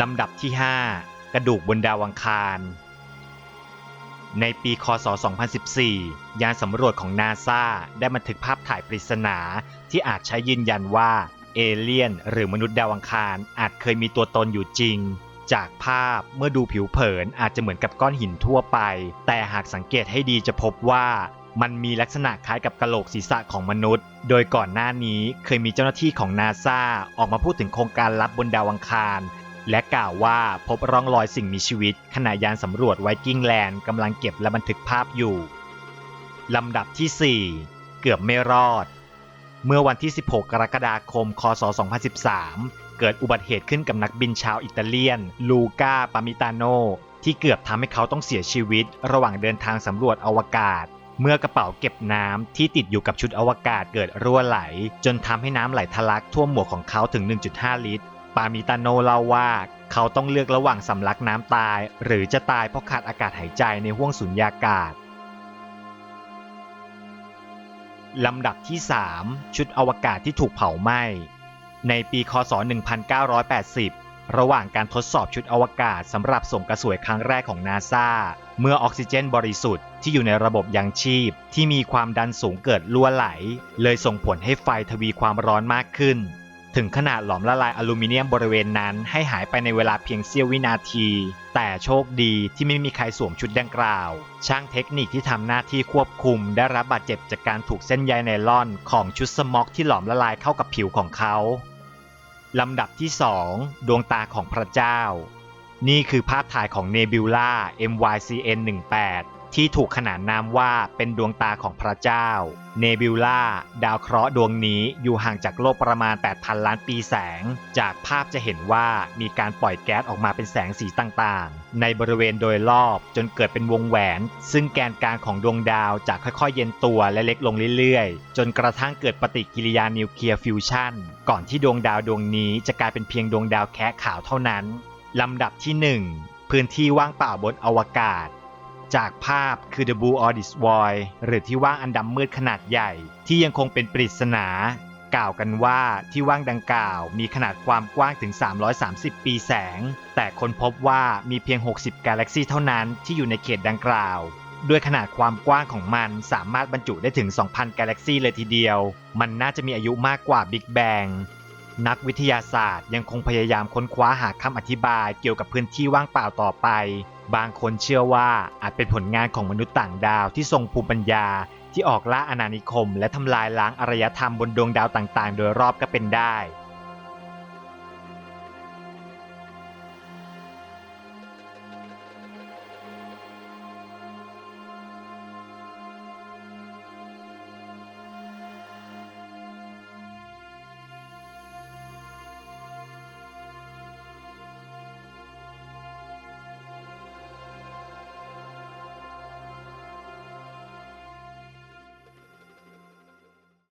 ลำดับที่ 5 กระดูกบนดาวอังคาร ในปีคศ 2014 ยานสำรวจของนาซาได้บันทึกภาพถ่ายปริศนาที่อาจใช้ยืนยันว่าเอเลี่ยน หรือมนุษย์ดาวอังคารอาจเคยมีตัวตนอยู่จริง จากภาพเมื่อดูผิวเผินอาจจะเหมือนกับก้อนหินทั่วไป แต่หากสังเกตให้ดีจะพบว่ามันมีลักษณะคล้ายกับกะโหลกศีรษะของมนุษย์ โดยก่อนหน้านี้เคยมีเจ้าหน้าที่ของนาซาออกมาพูดถึงโครงการลับบนดาวอังคาร และกล่าวว่าพบร่องรอยสิ่งมีชีวิต ขณะยานสำรวจไวกิ้งแลนด์กำลังเก็บและบันทึกภาพอยู่ ลำดับที่ 4 เกือบไม่รอด เมื่อวันที่ 16 กรกฎาคม คศ 2013 เกิดอุบัติเหตุขึ้นกับนักบินชาวอิตาเลียน ลูกาปามิตาโน ที่เกือบทำให้เขาต้องเสียชีวิต ระหว่างเดินทางสำรวจอวกาศเมื่อกระเป๋าเก็บน้ำที่ติดอยู่กับชุดอวกาศเกิดรั่วไหล จนทำให้น้ำไหลทะลักท่วมหมวกของเขาถึง 1.5 ลิตร ปามิตาโนเล่าว่าเขาต้องเลือกระหว่างสำลักน้ำตาย หรือจะตายเพราะขาดอากาศหายใจในห้วงสุญญากาศลำดับที่ 3 ชุดอวกาศที่ถูกเผาไหม้ ในปีคศ 1980 ระหว่างการทดสอบชุดอวกาศสำหรับส่งกระสวยครั้งแรกของนาซาเมื่อออกซิเจนบริสุทธิ์ที่อยู่ในระบบยังชีพ ที่มีความดันสูงเกิดรั่วไหล เลยส่งผลให้ไฟทวีความร้อนมากขึ้น ถึงขนาดหลอมละลายอลูมิเนียมบริเวณนั้นให้หายไปในเวลาเพียงเสี้ยววินาที แต่โชคดีที่ไม่มีใครสวมชุดดังกล่าว ช่างเทคนิคที่ทำหน้าที่ควบคุม ได้รับบาดเจ็บจากการถูกเส้นใยไนล่อนของชุดสม็อกที่หลอมละลายเข้ากับผิวของเขาลำดับที่ 2 ดวงตาของพระเจ้า นี่คือภาพถ่ายของเนบิวลา MYCN 18 ที่ถูกขนานนามว่าเป็นดวงตาของพระเจ้า เนบิวลาดาวเคราะห์ดวงนี้อยู่ห่างจากโลกประมาณ 8,000 ล้านปีแสง จากภาพจะเห็นว่ามีการปล่อยแก๊สออกมาเป็นแสงสีต่างๆ ในบริเวณโดยรอบจนเกิดเป็นวงแหวน ซึ่งแกนกลางของดวงดาวจะค่อยๆ เย็นตัวและเล็กลงเรื่อยๆ จนกระทั่งเกิดปฏิกิริยานิวเคลียร์ฟิวชันก่อนที่ดวงดาวดวงนี้จะกลายเป็นเพียงดวงดาวแคะขาวเท่านั้นลำดับที่ 1 พื้นที่ว่างเปล่าบนอวกาศ จากภาพคือ The Blue Orbit Void หรือที่ว่างอันดำมืดขนาดใหญ่ ที่ยังคงเป็นปริศนา กล่าวกันว่าที่ว่างดังกล่าวมีขนาดความกว้างถึง 330 ปีแสง แต่คนพบว่ามีเพียง 60 กาแล็กซีเท่านั้นที่อยู่ในเขตดังกล่าวด้วยขนาดความกว้างของมันสามารถบรรจุได้ถึง 2,000 กาแล็กซีเลยทีเดียว มันน่าจะมีอายุมากกว่า Big Bang นักวิทยาศาสตร์ยังคงพยายามค้นคว้าหาคำอธิบายเกี่ยวกับพื้นที่ว่างเปล่าต่อไป บางคนเชื่อว่าอาจเป็นผลงานของมนุษย์ต่างดาวที่ทรงภูมิปัญญาที่ออกล่าอาณานิคม และทำลายล้างอารยธรรมบนดวงดาวต่างๆ โดยรอบก็เป็นได้